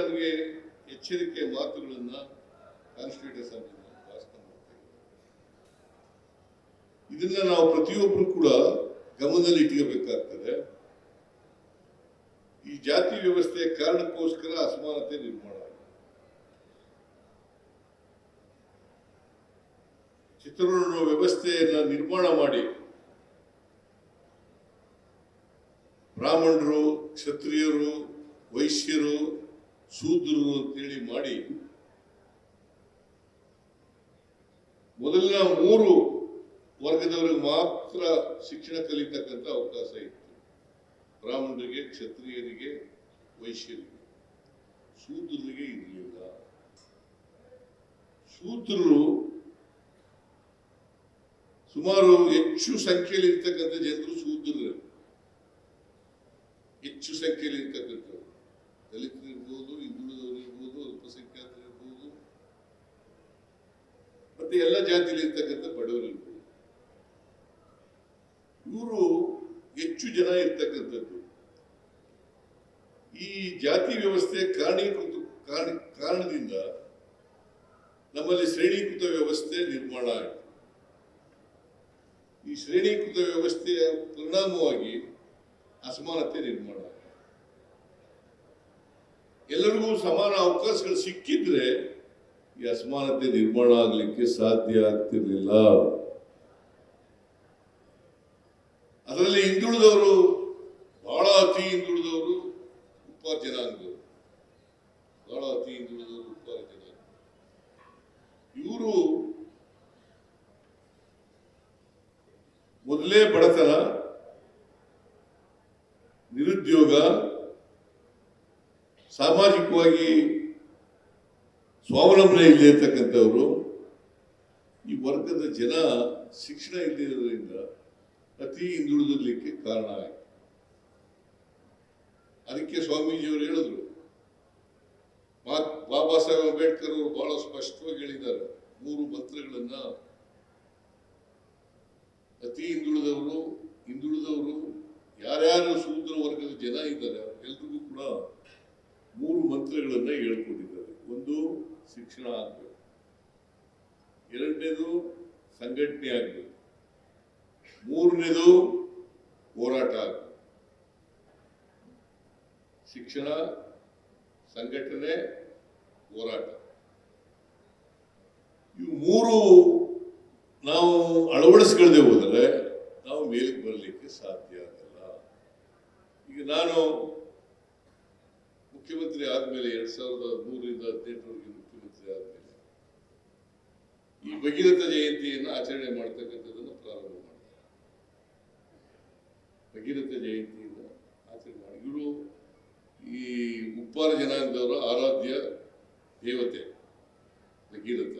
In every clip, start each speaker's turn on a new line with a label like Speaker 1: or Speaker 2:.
Speaker 1: ನಮಗೆ ಎಚ್ಚರಿಕೆ ಮಾತುಗಳನ್ನ ಕಾನ್ಸ್ಟಿಟ್ಯೂಟ್ ಅಸೆಂಬ್ಲಿ ಇದನ್ನ ನಾವು ಪ್ರತಿಯೊಬ್ಬರು ಕೂಡ ಗಮನದಲ್ಲಿ ಇಟ್ಕೋಬೇಕಾಗ್ತದೆ. ಈ ಜಾತಿ ವ್ಯವಸ್ಥೆಯ ಕಾರಣಕ್ಕೋಸ್ಕರ ಅಸಮಾನತೆ ನಿರ್ಮಾಣ ಚಿತ್ರ ವ್ಯವಸ್ಥೆಯನ್ನ ನಿರ್ಮಾಣ ಮಾಡಿ ಬ್ರಾಹ್ಮಣರು, ಕ್ಷತ್ರಿಯರು, ವೈಶ್ಯರು ಶೂದ್ರರು ಅಂತೇಳಿ ಮಾಡಿ ಮೊದಲಿನ ಮೂರು ವರ್ಗದವರಿಗೆ ಮಾತ್ರ ಶಿಕ್ಷಣ ಕಲಿತಕ್ಕಂಥ ಅವಕಾಶ ಇತ್ತು. ಬ್ರಾಹ್ಮಣರಿಗೆ, ಕ್ಷತ್ರಿಯರಿಗೆ, ವೈಶ್ಯರಿಗೆ. ಶೂದ್ರರಿಗೆ ಇರಲಿಲ್ಲ. ಶೂದ್ರರು ಸುಮಾರು ಹೆಚ್ಚು ಸಂಖ್ಯೆಯಲ್ಲಿ ಇರ್ತಕ್ಕಂಥ ಜನರು ಶೂದ್ರರು. ಹೆಚ್ಚು ಸಂಖ್ಯೆಯಲ್ಲಿ ಇರ್ತಕ್ಕಂಥವ್ರು ಮತ್ತೆ ಎಲ್ಲ ಜಾತಿಯಲ್ಲಿ ಇರ್ತಕ್ಕಂಥ ಬಡವರು ಇವರು ಹೆಚ್ಚು ಜನ ಇರ್ತಕ್ಕಂಥದ್ದು. ಈ ಜಾತಿ ವ್ಯವಸ್ಥೆ ಕಾರಣೀಕೃತ, ಕಾರಣ, ಕಾರಣದಿಂದ ನಮ್ಮಲ್ಲಿ ಶ್ರೇಣೀಕೃತ ವ್ಯವಸ್ಥೆ ನಿರ್ಮಾಣ ಆಯಿತು. ಈ ಶ್ರೇಣೀಕೃತ ವ್ಯವಸ್ಥೆಯ ಪರಿಣಾಮವಾಗಿ ಅಸಮಾನತೆ ನಿರ್ಮಾಣ ಎಲ್ಲರಿಗೂ ಸಮಾನ ಅವಕಾಶಗಳು ಸಿಕ್ಕಿದ್ರೆ ಈ ಅಸಮಾನತೆ ನಿರ್ಮಾಣ ಆಗಲಿಕ್ಕೆ ಸಾಧ್ಯ ಆಗ್ತಿರ್ಲಿಲ್ಲ. ಅದರಲ್ಲಿ ಹಿಂದುಳಿದವರು, ಬಹಳ ಅತಿ ಹಿಂದುಳಿದವರು ಉಪ್ಪಾರ ಜನಾಂಗದವರು. ಬಹಳ ಅತಿ ಹಿಂದುಳಿದವರು ಉಪ್ಪಾರ ಜನಾಂಗ. ಇವರು ಮೊದಲೇ ಬಡತನ, ನಿರುದ್ಯೋಗ, ಸಾಮಾಜಿಕವಾಗಿ ಸ್ವಾವಲಂಬನೆ ಇಲ್ಲದೆ ಇರ್ತಕ್ಕಂಥವ್ರು, ಈ ವರ್ಗದ ಜನ ಶಿಕ್ಷಣ ಇಲ್ಲದಿರೋದ್ರಿಂದ ಅತಿ ಹಿಂದುಳಿದಿರಲಿಕ್ಕೆ ಕಾರಣ ಆಯಿತು. ಅದಕ್ಕೆ ಸ್ವಾಮೀಜಿಯವರು ಹೇಳಿದ್ರು ಬಾಬಾ ಸಾಹೇಬ್ ಅಂಬೇಡ್ಕರ್ ಅವರು ಬಹಳ ಸ್ಪಷ್ಟವಾಗಿ ಹೇಳಿದ್ದಾರೆ, ಮೂರು ಮಂತ್ರಗಳನ್ನ. ಅತಿ ಹಿಂದುಳಿದವರು ಹಿಂದುಳಿದವರು, ಯಾರ್ಯಾರು ಸೂತ್ರ ವರ್ಗದ ಜನ ಇದ್ದಾರೆ ಎಲ್ರಿಗೂ ಕೂಡ ಮೂರು ಮಂತ್ರಗಳನ್ನ ಹೇಳ್ಕೊಟ್ಟಿದ್ದಾರೆ ಒಂದು ಶಿಕ್ಷಣ ಆಗ್ಬೇಕು. ಎರಡನೇದು ಸಂಘಟನೆ ಆಗ್ಬೇಕು. ಮೂರನೇದು ಹೋರಾಟ ಆಗ್ಬೇಕು. ಶಿಕ್ಷಣ, ಸಂಘಟನೆ, ಹೋರಾಟ. ಇವು ಮೂರು ನಾವು ಅಳವಡಿಸ್ಕೊಳ್ದೆ ಹೋದರೆ ನಾವು ಮೇಲಕ್ಕೆ ಬರಲಿಕ್ಕೆ ಸಾಧ್ಯ ಆಗಲ್ಲ. ಈಗ ನಾನು ಮುಖ್ಯಮಂತ್ರಿ ಆದ್ಮೇಲೆ ಎರಡ್ ಸಾವಿರದ ಹದಿಮೂರರಿಂದ ಹದಿನೆಂಟರವರೆಗೆ ಮುಖ್ಯಮಂತ್ರಿ ಆದ್ಮೇಲೆ ಈ ಭಗೀರಥ ಜಯಂತಿಯನ್ನು ಆಚರಣೆ ಮಾಡ್ತಕ್ಕಂಥದ್ದನ್ನು ಪ್ರಾರಂಭ ಮಾಡಿದೆ ಭಗೀರಥ ಜಯಂತಿಯಿಂದ ಆಚರಣೆ ಮಾಡಿ ಇವರು ಈ ಉಪ್ಪಾರ ಜನಾಂಗದವರ ಆರಾಧ್ಯ ದೇವತೆ, ಭಗೀರಥ.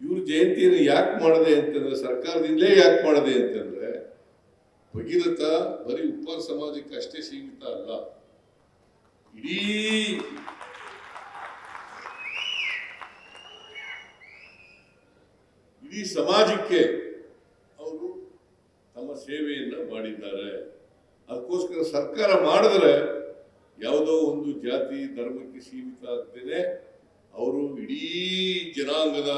Speaker 1: ಇವರು ಜಯಂತಿಯನ್ನು ಯಾಕೆ ಮಾಡದೆ ಅಂತಂದ್ರೆ, ಸರ್ಕಾರದಿಂದಲೇ ಯಾಕೆ ಮಾಡದೆ ಅಂತಂದ್ರೆ, ಭಗೀರಥ ಬರೀ ಉಪ್ಪಾರ ಸಮಾಜಕ್ಕೆ ಅಷ್ಟೇ ಸೀಮಿತ ಅಲ್ಲ. ಇಡೀ ಇಡೀ ಸಮಾಜಕ್ಕೆ ಅವರು ತಮ್ಮ ಸೇವೆಯನ್ನ ಮಾಡಿದ್ದಾರೆ. ಅದಕ್ಕೋಸ್ಕರ ಸರ್ಕಾರ ಮಾಡಿದ್ರೆ ಯಾವುದೋ ಒಂದು ಜಾತಿ, ಧರ್ಮಕ್ಕೆ ಸೀಮಿತ ಆಗ್ತೇನೆ ಅವರು ಇಡೀ ಜನಾಂಗದ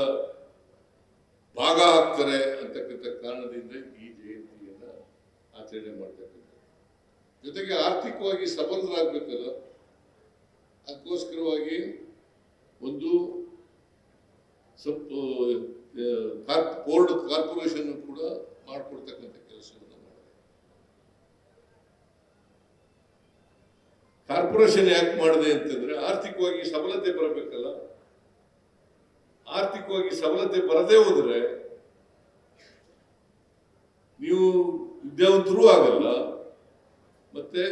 Speaker 1: ಭಾಗ ಆಗ್ತಾರೆ ಅಂತಕ್ಕಂಥ ಕಾರಣದಿಂದ ಈ ಜಯಂತಿಯನ್ನ ಆಚರಣೆ ಮಾಡ್ತಕ್ಕಂಥ ಜೊತೆಗೆ ಆರ್ಥಿಕವಾಗಿ ಸಬಲರಾಗಬೇಕಲ್ಲ. ಅದಕ್ಕೋಸ್ಕರವಾಗಿ ಒಂದು ಸ್ವಲ್ಪ ಕಾರ್ಪ್ ಬೋರ್ಡ್ ಕಾರ್ಪೊರೇಷನ್ ಕೂಡ ಮಾಡಿಕೊಡ್ತಕ್ಕಂಥ ಕೆಲಸವನ್ನು ಮಾಡಿದೆ. ಕಾರ್ಪೊರೇಷನ್ ಯಾಕೆ ಮಾಡಿದೆ ಅಂತಂದ್ರೆ ಆರ್ಥಿಕವಾಗಿ ಸಬಲತೆ ಬರಬೇಕಲ್ಲ. ಆರ್ಥಿಕವಾಗಿ ಸಬಲತೆ ಬರದೇ ಹೋದರೆ ನೀವು ವಿದ್ಯಾವಂತರೂ ಆಗಲ್ಲ, ಮತ್ತೆ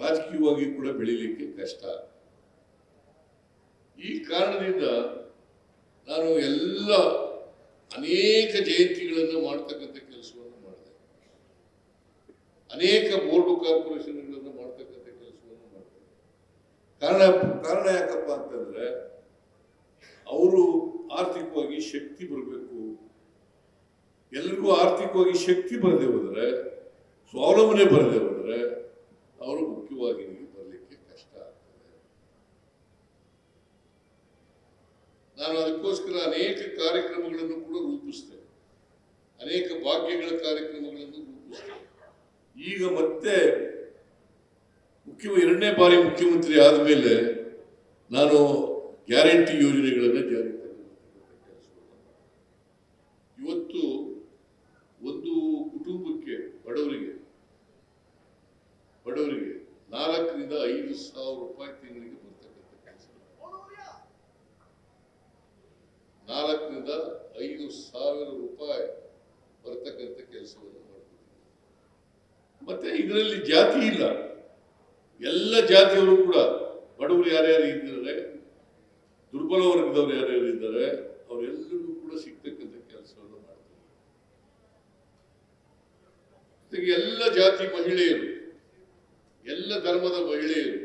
Speaker 1: ರಾಜಕೀಯವಾಗಿ ಕೂಡ ಬೆಳಿಲಿಕ್ಕೆ ಕಷ್ಟ. ಈ ಕಾರಣದಿಂದ ನಾನು ಎಲ್ಲ ಅನೇಕ ಜಯಂತಿಗಳನ್ನು ಮಾಡ್ತಕ್ಕಂಥ ಕೆಲಸವನ್ನು ಮಾಡಿದೆ. ಅನೇಕ ಬೋರ್ಡು ಕಾರ್ಪೊರೇಷನ್ಗಳನ್ನು ಮಾಡ್ತಕ್ಕಂಥ ಕೆಲಸವನ್ನು ಮಾಡಿದೆ. ಕಾರಣ ಕಾರಣ ಯಾಕಪ್ಪ ಅಂತಂದ್ರೆ ಅವರು ಆರ್ಥಿಕವಾಗಿ ಶಕ್ತಿ ಬರಬೇಕು. ಎಲ್ರಿಗೂ ಆರ್ಥಿಕವಾಗಿ ಶಕ್ತಿ ಬರದೆ ಹೋದರೆ, ಸ್ವಾವಲಂಬನೆ ಬರದೆ ಹೋದರೆ, ಅವರು ನಾನು ಅದಕ್ಕೋಸ್ಕರ ಅನೇಕ ಕಾರ್ಯಕ್ರಮಗಳನ್ನು ಕೂಡ ರೂಪಿಸ್ತೇನೆ. ಅನೇಕ ಭಾಗ್ಯಗಳ ಕಾರ್ಯಕ್ರಮಗಳನ್ನು ರೂಪಿಸ್ತೇನೆ. ಈಗ ಮತ್ತೆ ಮುಖ್ಯ ಎರಡನೇ ಬಾರಿ ಮುಖ್ಯಮಂತ್ರಿ ಆದ ಮೇಲೆ ನಾನು ಗ್ಯಾರಂಟಿ ಯೋಜನೆಗಳನ್ನು ಜಾರಿ ಮತ್ತೆ ಇದರಲ್ಲಿ ಜಾತಿ ಇಲ್ಲ. ಎಲ್ಲ ಜಾತಿಯವರು ಕೂಡ ಬಡವರು ಯಾರ್ಯಾರು ಇದ್ದಾರೆ ದುರ್ಬಲ ವರ್ಗದವರು ಯಾರ್ಯಾರು ಇದ್ದಾರೆ ಅವರೆಲ್ಲರಿಗೂ ಕೂಡ ಸಿಗ್ತಕ್ಕಂಥ ಕೆಲಸವನ್ನು ಮಾಡ್ತಾರೆ. ಜೊತೆಗೆ ಎಲ್ಲ ಜಾತಿ ಮಹಿಳೆಯರು, ಎಲ್ಲ ಧರ್ಮದ ಮಹಿಳೆಯರು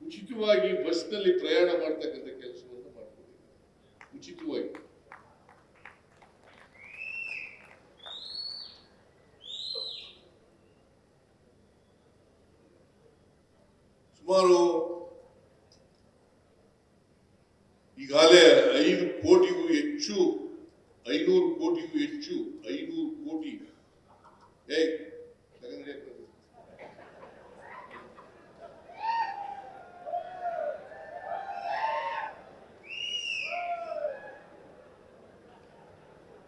Speaker 1: ಉಚಿತವಾಗಿ ಬಸ್ನಲ್ಲಿ ಪ್ರಯಾಣ ಮಾಡ್ತಕ್ಕಂಥ ಕೆಲಸವನ್ನು ಮಾಡ್ಕೊಂಡಿದ್ದಾರೆ. ಉಚಿತವಾಗಿ. ಸುಮಾರು ಈಗಾಗಲೇ ಐದು ಕೋಟಿಗೂ ಹೆಚ್ಚು, ಐನೂರು ಕೋಟಿಗೂ ಹೆಚ್ಚು, ಐನೂರು ಕೋಟಿ.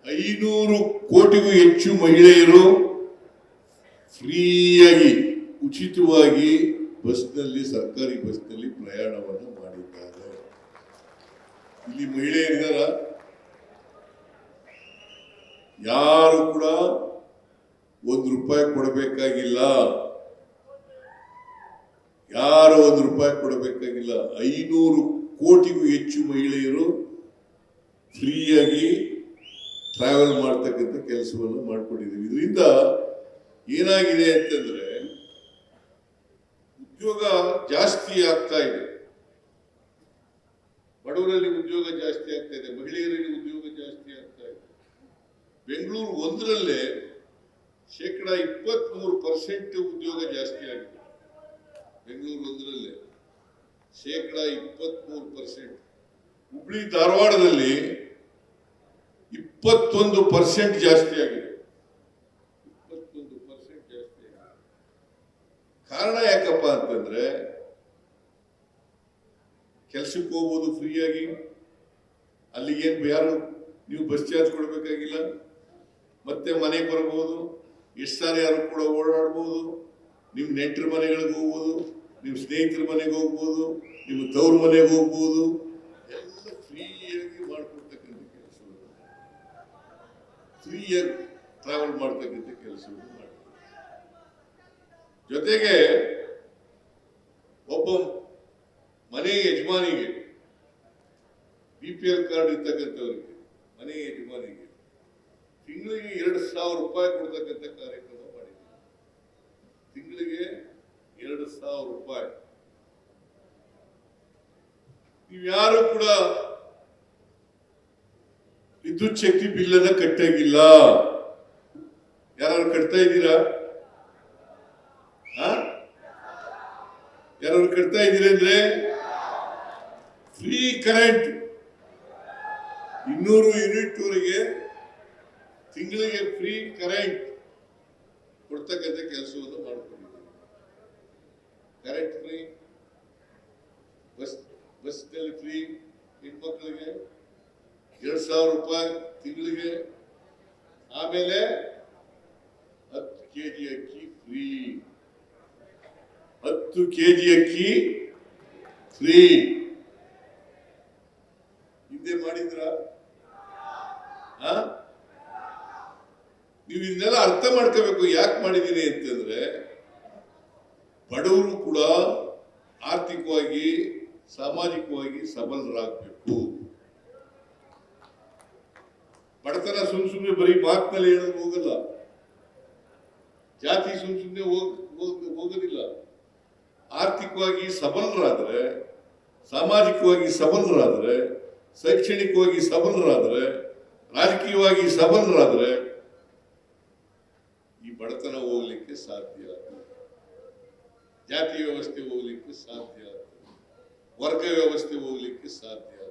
Speaker 1: ಐನೂರು ಕೋಟಿಗೂ ಹೆಚ್ಚು ಮಹಿಳೆಯರು ಫ್ರೀಯಾಗಿ, ಉಚಿತವಾಗಿ ಬಸ್ನಲ್ಲಿ, ಸರ್ಕಾರಿ ಬಸ್ನಲ್ಲಿ ಪ್ರಯಾಣವನ್ನು ಮಾಡಿದ್ದಾರೆ. ಇಲ್ಲಿ ಮಹಿಳೆಯರಿದ್ದಾರ ಯಾರು ಕೂಡ ಒಂದು ರೂಪಾಯಿ ಕೊಡಬೇಕಾಗಿಲ್ಲ. ಯಾರು ಒಂದು ರೂಪಾಯಿ ಕೊಡಬೇಕಾಗಿಲ್ಲ. ಐನೂರು ಕೋಟಿಗೂ ಹೆಚ್ಚು ಮಹಿಳೆಯರು ಫ್ರೀಯಾಗಿ ಟ್ರಾವೆಲ್ ಮಾಡ್ತಕ್ಕಂಥ ಕೆಲಸವನ್ನು ಮಾಡಿಕೊಂಡಿದ್ದೀವಿ. ಇದರಿಂದ ಏನಾಗಿದೆ ಅಂತಂದ್ರೆ ಉದ್ಯೋಗ ಜಾಸ್ತಿ ಆಗ್ತಾ ಇದೆ. ಬಡವರಲ್ಲಿ ಉದ್ಯೋಗ ಜಾಸ್ತಿ ಆಗ್ತಾ ಇದೆ. ಮಹಿಳೆಯರಲ್ಲಿ ಉದ್ಯೋಗ ಜಾಸ್ತಿ ಆಗ್ತಾ ಇದೆ. ಬೆಂಗಳೂರು ಒಂದರಲ್ಲೇ ಶೇಕಡ ಇಪ್ಪತ್ಮೂರು ಪರ್ಸೆಂಟ್ ಉದ್ಯೋಗ ಜಾಸ್ತಿ ಆಗಿದೆ. ಬೆಂಗಳೂರು ಒಂದರಲ್ಲೇ ಶೇಕಡ ಇಪ್ಪತ್ಮೂರು ಪರ್ಸೆಂಟ್. ಹುಬ್ಳಿ ಧಾರವಾಡದಲ್ಲಿ ಇಪ್ಪತ್ತೊಂದು ಪರ್ಸೆಂಟ್ ಜಾಸ್ತಿ ಆಗಿದೆ ಇಪ್ಪತ್ತೊಂದು ಪರ್ಸೆಂಟ್ ಜಾಸ್ತಿ ಆಗಿದೆ ಕಾರಣ ಯಾಕಪ್ಪ ಅಂತಂದ್ರೆ ಕೆಲ್ಸಕ್ಕೆ ಹೋಗ್ಬೋದು ಫ್ರೀಯಾಗಿ, ಅಲ್ಲಿ ಏನು ಯಾರು ನೀವು ಬಸ್ ಚಾರ್ಜ್ ಕೊಡಬೇಕಾಗಿಲ್ಲ. ಮತ್ತೆ ಮನೆಗೆ ಬರ್ಬೋದು, ಎಷ್ಟು ಸಾರಿ ಯಾರು ಕೂಡ ಓಡಾಡ್ಬೋದು ನಿಮ್ಮ ನೆಂಟರ ಮನೆಗಳಿಗೆ ಹೋಗ್ಬೋದು ನಿಮ್ಮ ಸ್ನೇಹಿತರ ಮನೆಗೆ ಹೋಗ್ಬೋದು ನಿಮ್ಮ ತವ್ರ ಮನೆಗೆ ಹೋಗ್ಬೋದು, ಎಲ್ಲ ಫ್ರೀಯಾಗಿ ಮಾಡ್ಕೊಡ್ತಕ್ಕಂಥ ಕೆಲಸ ಫ್ರೀಯಾಗಿ ಟ್ರಾವೆಲ್ ಮಾಡ್ತಕ್ಕಂಥ ಕೆಲಸ ಜೊತೆಗೆ ಒಬ್ಬ ಮನೆ ಯಜಮಾನಿಗೆ ಬಿ ಪಿ ಎಲ್ ಕಾರ್ಡ್ ಇರ್ತಕ್ಕಂಥವ್ರಿಗೆ, ಮನೆ ಯಜಮಾನಿಗೆ ತಿಂಗಳಿಗೆ ಎರಡು ಸಾವಿರ ರೂಪಾಯಿ ಕೊಡ್ತಕ್ಕಂಥ ಕಾರ್ಯಕ್ರಮ ಮಾಡಿದ್ದೀವಿ ತಿಂಗಳಿಗೆ ಎರಡು ಸಾವಿರ ರೂಪಾಯಿ. ನೀವ್ಯಾರು ಕೂಡ ವಿದ್ಯುತ್ ಶಕ್ತಿ ಬಿಲ್ ಅನ್ನ ಕಟ್ಟಾಗಿಲ್ಲ. ಯಾರು ಕಟ್ತಾ ಇದ್ದೀರಾ? ಯಾರು ಕಟ್ತಾ ಇದ್ದೀರಿ ಅಂದ್ರೆ ಫ್ರೀ ಕರೆಂಟ್ ಇನ್ನೂರು ಯೂನಿಟ್ ವರೆಗೆ ತಿಂಗಳಿಗೆ ಫ್ರೀ ಕರೆಂಟ್ ಕೊಡ್ತಕ್ಕಂಥ ಕೆಲಸವನ್ನು ಮಾಡಿಕೊಂಡಿದ್ದೀವಿ ಕರೆಂಟ್ ಫ್ರೀ ಬಸ್, ಬಸ್ನಲ್ಲಿ ಫ್ರೀ ಹೆಣ್ಮಕ್ಳಿಗೆ ಎರಡು ಸಾವಿರ ರೂಪಾಯಿ ತಿಂಗಳಿಗೆ, ಆಮೇಲೆ ಹತ್ತು ಕೆ ಜಿ ಅಕ್ಕಿ ಫ್ರೀ ಹತ್ತು ಕೆ ಜಿ ಅಕ್ಕಿ. ಫ್ರೀ ಹಿಂದೆ ಮಾಡಿದ್ರ? ನೀವು ಇದನ್ನೆಲ್ಲ ಅರ್ಥ ಮಾಡ್ಕೋಬೇಕು, ಯಾಕೆ ಮಾಡಿದ್ದೀರಿ ಅಂತಂದ್ರೆ, ಬಡವರು ಕೂಡ ಆರ್ಥಿಕವಾಗಿ, ಸಾಮಾಜಿಕವಾಗಿ ಸಬಲರಾಗಬೇಕು. ಬಡತನ ಸುಮ್ ಸುಮ್ಮನೆ ಬರೀ ಮಾತಿನಲ್ಲಿ ಹೇಳೋದು ಹೋಗಲ್ಲ. ಜಾತಿ ಸುಮ್ ಸುಮ್ಮನೆ ಹೋಗ್, ಹೋಗ್- ಹೋಗೋದಿಲ್ಲ. ಆರ್ಥಿಕವಾಗಿ ಸಬಲರಾದ್ರೆ, ಸಾಮಾಜಿಕವಾಗಿ ಸಬಲರಾದ್ರೆ, ಶೈಕ್ಷಣಿಕವಾಗಿ ಸಬಲರಾದ್ರೆ, ರಾಜಕೀಯವಾಗಿ ಸಬಲರಾದರೆ ಈ ಬಡತನ ಹೋಗ್ಲಿಕ್ಕೆ ಸಾಧ್ಯ ಜಾತಿ ವ್ಯವಸ್ಥೆ ಹೋಗ್ಲಿಕ್ಕೆ ಸಾಧ್ಯ ವರ್ಗ ವ್ಯವಸ್ಥೆ ಹೋಗ್ಲಿಕ್ಕೆ ಸಾಧ್ಯ